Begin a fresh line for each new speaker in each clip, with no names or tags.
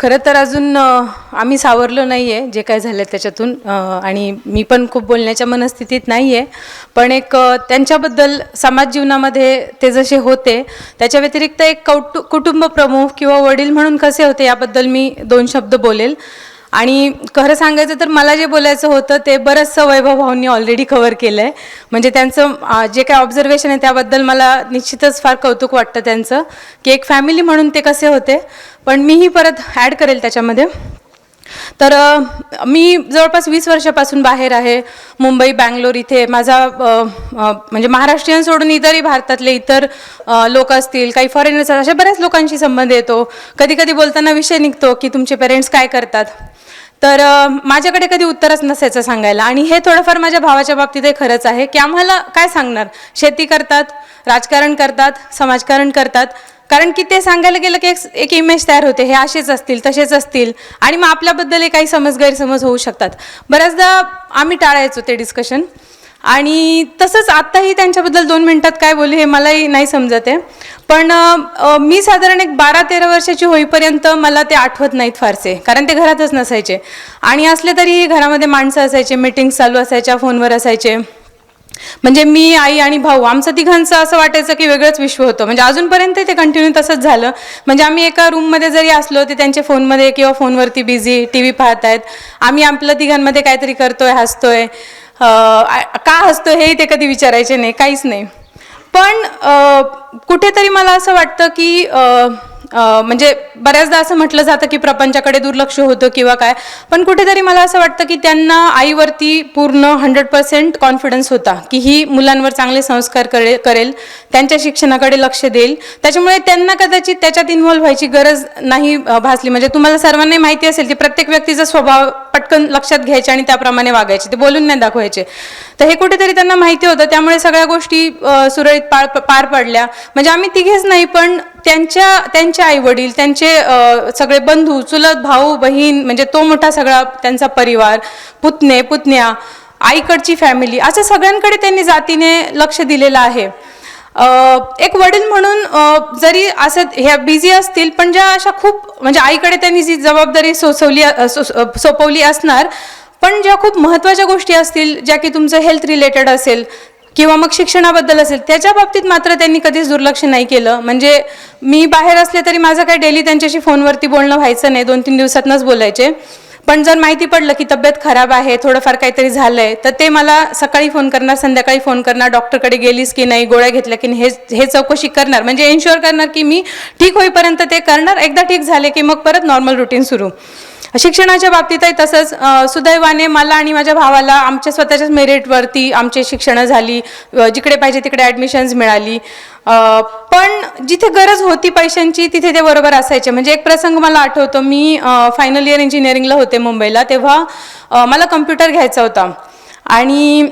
खरं तर अजून आम्ही सावरलो नाही आहे जे काय झालं त्याच्यातून आणि मी पण खूप बोलण्याच्या मनस्थितीत नाही आहे पण एक त्यांच्याबद्दल समाज जीवनामध्ये ते जसे होते त्याच्या व्यतिरिक्त एक कौटु कुटुंब प्रमुख किंवा वडील म्हणून कसे होते याबद्दल मी दोन शब्द बोलेल. आणि खरं सांगायचं तर मला जे बोलायचं होतं ते बरंचसं वैभव भाऊंनी ऑलरेडी कव्हर केलं आहे म्हणजे त्यांचं जे काय ऑब्झर्वेशन आहे त्याबद्दल मला निश्चितच फार कौतुक वाटतं त्यांचं. की एक फॅमिली म्हणून ते कसे होते. पण मीही परत ॲड करेल त्याच्यामध्ये. तर मी जवळपास वीस वर्षापासून बाहेर आहे. मुंबई बँगलोर इथे माझा म्हणजे महाराष्ट्रीयन सोडून इतरही भारतातले इतर लोक असतील काही फॉरेनर्स अशा बऱ्याच लोकांशी संबंध येतो. कधी कधी बोलताना विषय निघतो की तुमचे पेरेंट्स काय करतात. तर माझ्याकडे कधी उत्तरच नसायचं सांगायला. आणि हे थोडंफार माझ्या भावाच्या बाबतीत हे खरंच आहे. की आम्हाला काय सांगणार? शेती करतात राजकारण करतात समाजकारण करतात. कारण की ते सांगायला गेलं की एक एक इमेज तयार होते. हे असेच असतील तसेच असतील. आणि मग आपल्याबद्दल काही समज गैरसमज होऊ शकतात. बऱ्याचदा आम्ही टाळायचो ते डिस्कशन आणि तसंच आत्ताही त्यांच्याबद्दल दोन मिनटात काय बोलू हे मलाही नाही समजत. आहे पण मी साधारण एक बारा तेरा वर्षाची होईपर्यंत मला ते आठवत नाहीत फारसे कारण ते घरातच नसायचे. आणि असले तरी घरामध्ये माणसं असायचे मीटिंग्स चालू असायच्या फोनवर असायचे. म्हणजे मी आई आणि भाऊ आमचं तिघांचं असं वाटायचं की वेगळंच विश्व होतं. म्हणजे अजूनपर्यंत ते कंटिन्यू तसंच झालं. म्हणजे आम्ही एका रूममध्ये जरी असलो ते त्यांच्या फोनमध्ये किंवा फोनवरती बिझी टी व्ही पाहत आहेत आम्ही आपलं तिघांमध्ये काहीतरी करतोय हसतोय. का हसतो हे ते कधी विचारायचे नाही काहीच नाही. पण कुठेतरी मला असं वाटतं की म्हणजे बऱ्याचदा असं म्हटलं जातं की प्रपंचाकडे दुर्लक्ष होतं किंवा काय. पण कुठेतरी मला असं वाटतं की त्यांना आईवरती पूर्ण हंड्रेड पर्सेंट कॉन्फिडन्स होता की ही मुलांवर चांगले संस्कार करे करेल त्यांच्या शिक्षणाकडे लक्ष देईल. त्याच्यामुळे त्यांना कदाचित त्याच्यात इन्व्हॉल्व्ह व्हायची गरज नाही भासली. म्हणजे तुम्हाला सर्वांना माहिती असेल की प्रत्येक व्यक्तीचा स्वभाव पटकन लक्षात घ्यायचे आणि त्याप्रमाणे वागायचे. ते बोलून नाही दाखवायचे. तर हे कुठेतरी त्यांना माहिती होतं. त्यामुळे सगळ्या गोष्टी सुरळीत पार पार पडल्या. म्हणजे आम्ही तिघेच नाही पण त्यांच्या त्यांचे आई वडील त्यांचे सगळे बंधू चुलत भाऊ बहीण म्हणजे तो मोठा सगळा त्यांचा परिवार पुतणे पुतण्या आईकडची फॅमिली असं सगळ्यांकडे त्यांनी जातीने लक्ष दिलेलं आहे. एक वडील म्हणून जरी असं ह्या बिझी असतील पण ज्या अशा खूप म्हणजे आईकडे त्यांनी जी जबाबदारी सोसवली सोपवली असणार पण ज्या खूप महत्त्वाच्या गोष्टी असतील ज्या की तुमचं हेल्थ रिलेटेड असेल किंवा मग शिक्षणाबद्दल असेल त्याच्या बाबतीत मात्र त्यांनी कधीच दुर्लक्ष नाही केलं. म्हणजे मी बाहेर असले तरी माझं काय डेली त्यांच्याशी फोनवरती बोलणं व्हायचं नाही दोन तीन दिवसातनंच बोलायचे. पण जर माहिती पडलं की तब्येत खराब आहे थोडंफार काहीतरी झालंय तर ते मला सकाळी फोन करणार संध्याकाळी फोन करणार डॉक्टरकडे गेलीस की नाही गोळ्या घेतल्या की नाही हे हे चौकशी करणार. म्हणजे एन्श्युअर करणार की मी ठीक होईपर्यंत ते करणार एकदा ठीक झाले की मग परत नॉर्मल रुटीन सुरू. शिक्षणाच्या बाबतीतही तसंच सुदैवाने मला आणि माझ्या भावाला आमच्या स्वतःच्याच मेरिटवरती आमची शिक्षणं झाली जिकडे पाहिजे तिकडे ॲडमिशन्स मिळाली. पण जिथे गरज होती पैशांची तिथे ते बरोबर असायचे. म्हणजे एक प्रसंग मला आठवतो मी फायनल इयर इंजिनिअरिंगला होते मुंबईला तेव्हा मला कम्प्युटर घ्यायचा होता. आणि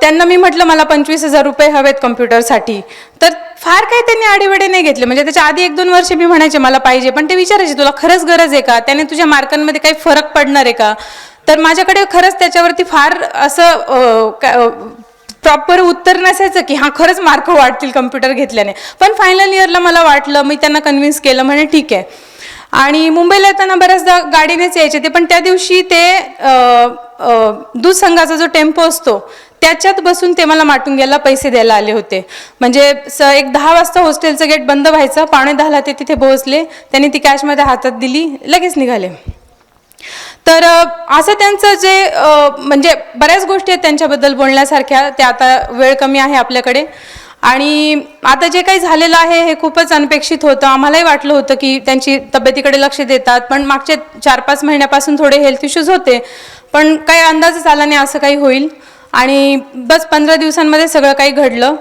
त्यांना मी म्हटलं मला पंचवीस हजार रुपये हवेत कम्प्युटरसाठी तर फार काही त्यांनी आडेवडे नाही घेतले. म्हणजे त्याच्या आधी एक दोन वर्ष मी म्हणायचे मला पाहिजे. पण ते विचारायचे तुला खरंच गरज आहे का? त्याने तुझ्या मार्कांमध्ये काही फरक पडणार आहे का? तर माझ्याकडे खरंच त्याच्यावरती फार असं प्रॉपर उत्तर नसायचं की हां खरंच मार्क वाढतील कम्प्युटर घेतल्याने. पण फायनल इयरला मला वाटलं मी त्यांना कन्व्हिन्स केलं म्हणे ठीक आहे. आणि मुंबईला येताना बऱ्याचदा गाडीनेच यायचे ते पण त्या दिवशी ते दूध संघाचा जो टेम्पो असतो त्याच्यात बसून ते मला माटुंग्याला पैसे द्यायला आले होते. म्हणजे स एक दहा वाजता हॉस्टेलचं गेट बंद व्हायचं पावणे दहाला ते तिथे पोहोचले त्यांनी ती कॅशमध्ये हातात दिली लगेच निघाले. तर असं त्यांचं जे म्हणजे बऱ्याच गोष्टी आहेत त्यांच्याबद्दल बोलण्यासारख्या त्या आता वेळ कमी आहे आपल्याकडे. आणि आता जे काही झालेलं आहे हे खूपच अनपेक्षित होतं. आम्हालाही वाटलं होतं की त्यांची तब्येतीकडे लक्ष देतात पण मागच्या चार पाच महिन्यापासून थोडे हेल्थ इश्यूज होते. पण काही अंदाजच आला नाही असं काही होईल. आणि बस पंधरा दिवसांमध्ये सगळं काही घडलं.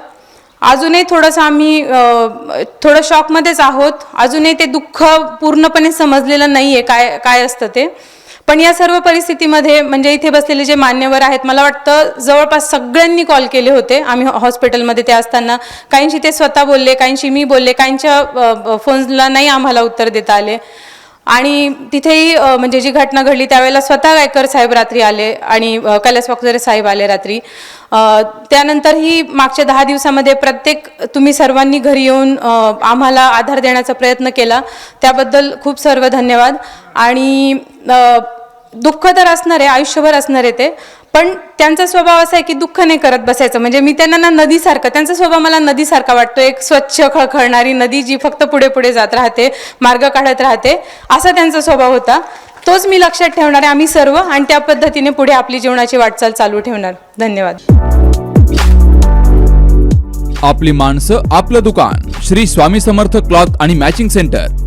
अजूनही थोडंसं आम्ही थोडं शॉकमध्येच आहोत. अजूनही ते दुःख पूर्णपणे समजलेलं नाही आहे काय काय असतं ते. पण या सर्व परिस्थितीमध्ये म्हणजे इथे बसलेले जे मान्यवर आहेत मला वाटतं जवळपास सगळ्यांनी कॉल केले होते. आम्ही हॉस्पिटलमध्ये ते असताना काहींशी ते स्वतः बोलले काहींशी मी बोलले काहींच्या फोनला नाही आम्हाला उत्तर देता आले. आणि तिथेही म्हणजे जी घटना घडली त्यावेळेला स्वतः गायकर साहेब रात्री आले आणि कैलास वाकचरे साहेब आले रात्री. त्यानंतर त्यानंतरही मागच्या दहा दिवसामध्ये प्रत्येक तुम्ही सर्वांनी घरी येऊन आम्हाला आधार देण्याचा प्रयत्न केला. त्याबद्दल खूप सर्व धन्यवाद. आणि दुःख तर असणार आहे आयुष्यभर असणार आहे ते. पण त्यांचा स्वभाव असा आहे की दुःख नाही करत बसायचं. म्हणजे मी त्यांना ना नदीसारखं त्यांचा स्वभाव मला नदीसारखा वाटतो. एक स्वच्छ खळखळणारी नदी जी फक्त पुढे पुढे जात राहते मार्ग काढत राहते असा त्यांचा स्वभाव होता. तोच मी लक्षात ठेवणार आहे. आम्ही सर्व आणि त्या पद्धतीने पुढे आपली जीवनाची वाटचाल चालू ठेवणार. धन्यवाद.
आपली माणसं आपलं दुकान. श्री स्वामी समर्थ क्लॉथ आणि मॅचिंग सेंटर.